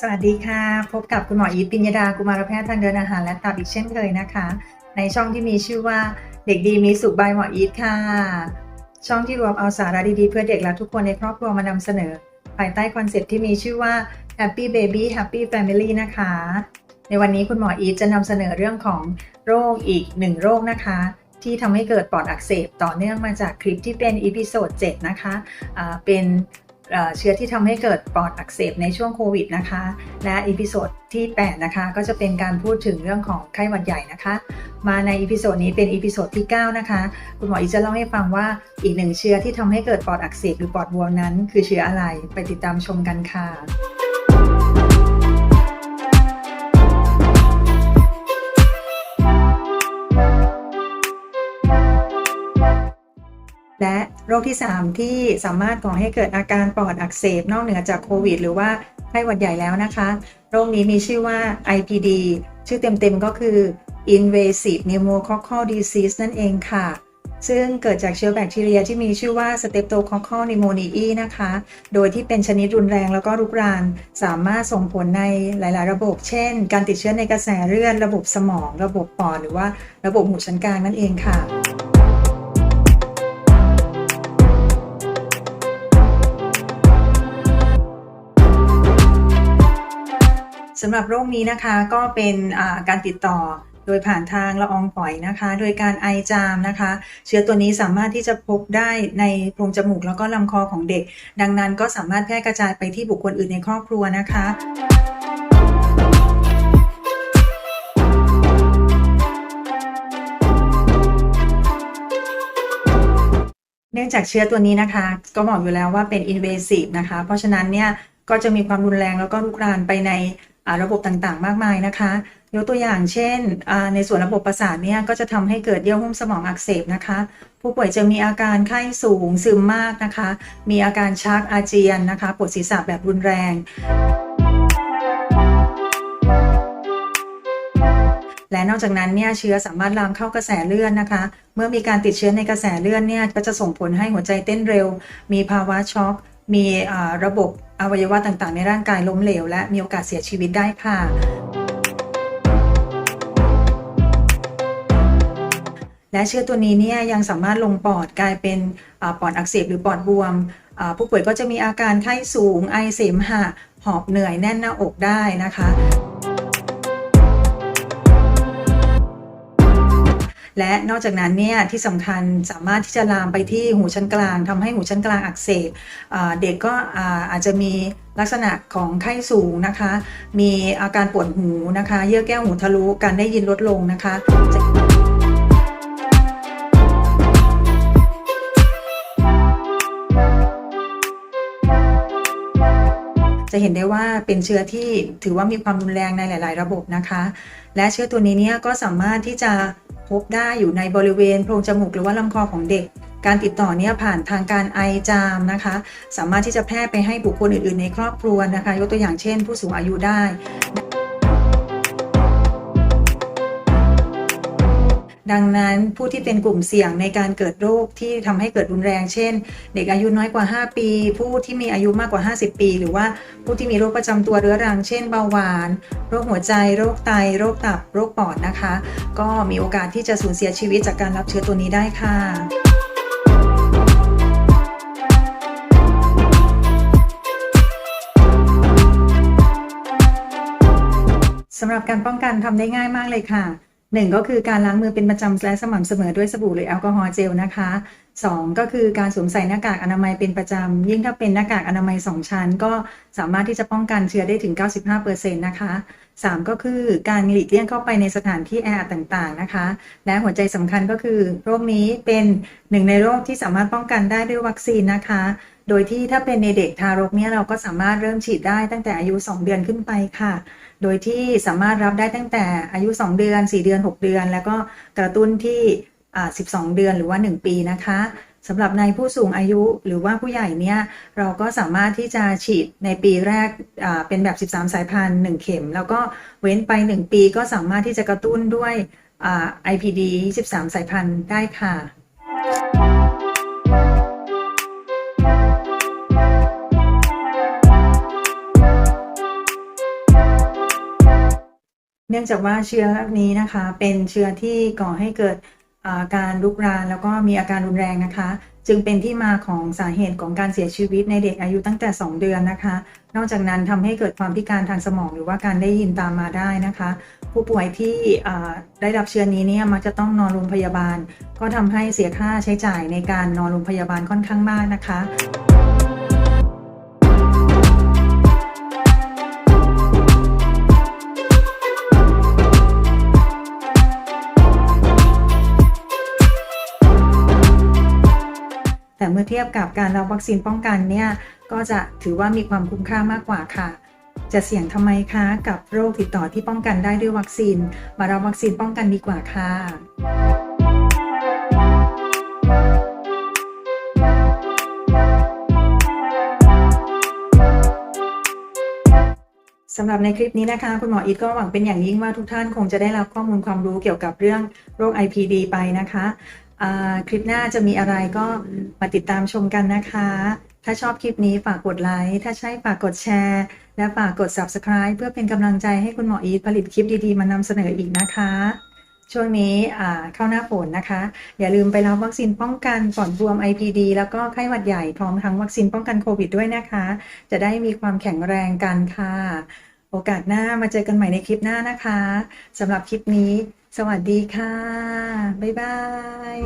สวัสดีค่ะ พบกับคุณหมออีทปิญญาดา กุมารแพทย์ทางเดินอาหารและตับอีกเช่นเคยนะคะ ในช่องที่มีชื่อว่าเด็กดีมีสุขบายหมออีทค่ะ ช่องที่รวมเอาสาระดีๆ เพื่อเด็กและทุกคนในครอบครัวมานำเสนอ ภายใต้คอนเซ็ปต์ที่มีชื่อว่า Happy Baby Happy Family นะคะ ในวันนี้คุณหมออีทจะนำเสนอเรื่องของโรคอีกหนึ่งโรคนะคะที่ทำให้เกิดปอดอักเสบต่อเนื่องมาจากคลิปที่เป็นอีพิโซด7นะคะอ่าเป็น เชื้อที่ทำให้เกิดปอดอักเสบในช่วงโควิดนะคะ และอีพิโซดที่ 8 นะคะ ก็จะเป็นการพูดถึงเรื่องของไข้หวัดใหญ่นะคะ มาในอีพิโซดนี้เป็นอีพิโซดที่ 9 นะคะ คุณหมออีจะเล่าให้ฟังว่าอีกหนึ่งเชื้อที่ทำให้เกิดปอดอักเสบหรือปอดบวมนั้น คือเชื้ออะไรไปติดตามชมกันค่ะ คที่ 3 ที่สามารถก่อให้เกิดอาการปอดอักเสบนอกเหนือจากโควิด หรือว่าไข้หวัดใหญ่แล้วนะคะ โรคนี้มีชื่อว่า IPD ชื่อเต็มๆก็คือ Invasive Pneumococcal Disease นั่นเองค่ะ ซึ่งเกิดจากเชื้อแบคทีเรียที่มีชื่อว่า Streptococcus pneumoniae นะคะ โดยที่เป็นชนิดรุนแรงแล้วก็รุกราน สามารถส่งผลในหลาย ๆ ระบบ เช่น การติดเชื้อในกระแสเลือด ระบบสมอง ระบบปอด หรือว่าระบบหูชั้นกลางนั่นเองค่ะ สำหรับโรคนี้นะคะก็เป็นการติดต่อโดยผ่านทางละอองฝอยนะคะ โดยการไอจามนะคะ เชื้อตัวนี้สามารถที่จะพบได้ในโพรงจมูกแล้วก็ลำคอของเด็ก ดังนั้นก็สามารถแพร่กระจายไปที่บุคคลอื่นในครอบครัวนะคะเนื่องจากเชื้อตัวนี้นะคะ ก็บอกอยู่แล้วว่าเป็น invasive นะคะ เพราะฉะนั้นเนี่ยก็จะมีความรุนแรงแล้วก็ลุกรานไปใน ระบบต่างๆ มากมายนะคะ ยกตัวอย่างเช่น ในส่วนระบบประสาทเนี่ยก็จะทำให้เกิดเยื่อหุ้มสมองอักเสบนะคะ ผู้ป่วยจะมีอาการไข้สูงซึมมากนะคะ มีอาการชักอาเจียนนะคะปวดศีรษะแบบรุนแรงและนอกจากนั้นเนี่ยเชื้อสามารถลามเข้ากระแสเลือดนะคะ เมื่อมีการติดเชื้อในกระแสเลือดเนี่ยก็จะส่งผลให้หัวใจเต้นเร็ว มีภาวะช็อก มีระบบอวัยวะต่างๆ ในร่างกายล้มเหลว และมีโอกาสเสียชีวิตได้ค่ะและเชื้อตัวนี้เนี่ยยังสามารถลงปอดกลายเป็นอปอดอักเสบหรือปอดบวม ผู้ป่วยก็จะมีอาการไข้สูง ไอเสมหะ หอบเหนื่อยแน่นหน้าอกได้นะคะ และนอกจากนั้นเนี่ยที่สำคัญสามารถที่จะลามไปที่หูชั้นกลางทำให้หูชั้นกลางอักเสบเด็กก็อาอาจจะมีลักษณะของไข้สูงนะคะ มีอาการปวดหูนะคะ เยื่อแก้วหูทะลุการได้ยินลดลงนะคะจะเห็นได้ว่าเป็นเชื้อที่ถือว่ามีความรุนแรงในหลาย ๆ ระบบนะคะ และเชื้อตัวนี้เนี่ยก็สามารถที่จะ พบได้อยู่ในบริเวณโพรงจมูกหรือว่าลำคอของเด็ก การติดต่อเนี่ยผ่านทางการไอจามนะคะ สามารถที่จะแพร่ไปให้บุคคลอื่นๆ ในครอบครัวนะคะ ยกตัวอย่างเช่น ผู้สูงอายุได้ ดังนั้นผู้ที่เป็นกลุ่มเสี่ยงในการเกิดโรคที่ทำให้เกิดรุนแรง เช่น เด็กอายุน้อยกว่า 5 ปี ผู้ที่มีอายุมากกว่า 50 ปี หรือว่าผู้ที่มีโรคประจำตัวเรื้อรัง เช่นเบาหวาน โรคหัวใจ โรคไต โรคตับ โรคปอดนะคะ ก็มีโอกาสที่จะสูญเสียชีวิตจากการรับเชื้อตัวนี้ได้ค่ะสำหรับการป้องกันทำได้ง่ายมากเลยค่ะ หนึ่งก็คือการล้างมือเป็นประจำและสม่ำเสมอด้วยสบู่หรือแอลกอฮอล์เจลนะคะสองก็คือการสวมใส่หน้ากากอนามัยเป็นประจำ ยิ่งถ้าเป็นหน้ากากอนามัย2ชั้น ก็สามารถที่จะป้องกันเชื้อได้ถึง 95%นะคะสามก็คือการหลีกเลี่ยงเข้าไปในสถานที่แออัดต่างๆนะคะ และหัวใจสำคัญก็คือ โรคนี้เป็นหนึ่งในโรคที่สามารถป้องกันได้ด้วยวัคซีนนะคะ โดยที่ถ้าเป็นในเด็กทารกเนี่ยเราก็สามารถเริ่มฉีดได้ตั้งแต่อายุ 2 เดือนขึ้นไปค่ะ โดยที่สามารถรับได้ตั้งแต่อายุ 2 เดือน 4 เดือน 6 เดือน แล้วก็กระตุ้นที่อ่า12 เดือนหรือว่า 1 ปีนะคะสำหรับในผู้สูงอายุหรือว่าผู้ใหญ่เนี่ยเราก็สามารถที่จะฉีดในปีแรกอ่าเป็นแบบ 13 สายพันธุ์ 1 เข็ม แล้วก็เว้นไป 1 ปีก็สามารถที่จะกระตุ้นด้วยอ่า IPD 13 สายพันธุ์ได้ค่ะ เนื่องจากว่าเชื้อนี้นะคะเป็นเชื้อที่ก่อให้เกิดอาการลุกรานแล้วก็มีอาการรุนแรงนะคะ จึงเป็นที่มาของสาเหตุของการเสียชีวิตในเด็กอายุตั้งแต่ 2 เดือนนะคะ นอกจากนั้นทำให้เกิดความพิการทางสมองหรือว่าการได้ยินตามมาได้นะคะ ผู้ป่วยที่ได้รับเชื้อนี้เนี่ยมักจะต้องนอนโรงพยาบาล ก็ทำให้เสียค่าใช้จ่ายในการนอนโรงพยาบาลค่อนข้างมากนะคะ เทียบกับการรับวัคซีนป้องกันเนี่ยก็จะถือว่ามีความคุ้มค่ามากกว่าค่ะ จะเสี่ยงทำไมคะกับโรคติดต่อที่ป้องกันได้ด้วยวัคซีน มารับวัคซีนป้องกันดีกว่าค่ะสำหรับในคลิปนี้นะคะ คุณหมออีทก็หวังเป็นอย่างยิ่งว่าทุกท่านคงจะได้รับข้อมูลความรู้เกี่ยวกับเรื่องโรค IPD ไปนะคะ คลิปหน้าจะมีอะไรก็มาติดตามชมกันนะคะ ถ้าชอบคลิปนี้ฝากกดไลค์ ถ้าใช่ฝากกดแชร์ และฝากกด Subscribe เพื่อเป็นกำลังใจให้คุณหมออีทผลิตคลิปดีๆ มานำเสนออีกนะคะ ช่วงนี้เข้าหน้าฝนนะคะ อย่าลืมไปรับวัคซีนป้องกันก่อนบวม IPD แล้วก็ไข้หวัดใหญ่พร้อมทั้งวัคซีนป้องกันโควิดด้วยนะคะ จะได้มีความแข็งแรงกันค่ะ โอกาสหน้ามาเจอกันใหม่ในคลิปหน้านะคะสำหรับคลิปนี้ สวัสดีค่ะ บ๊ายบาย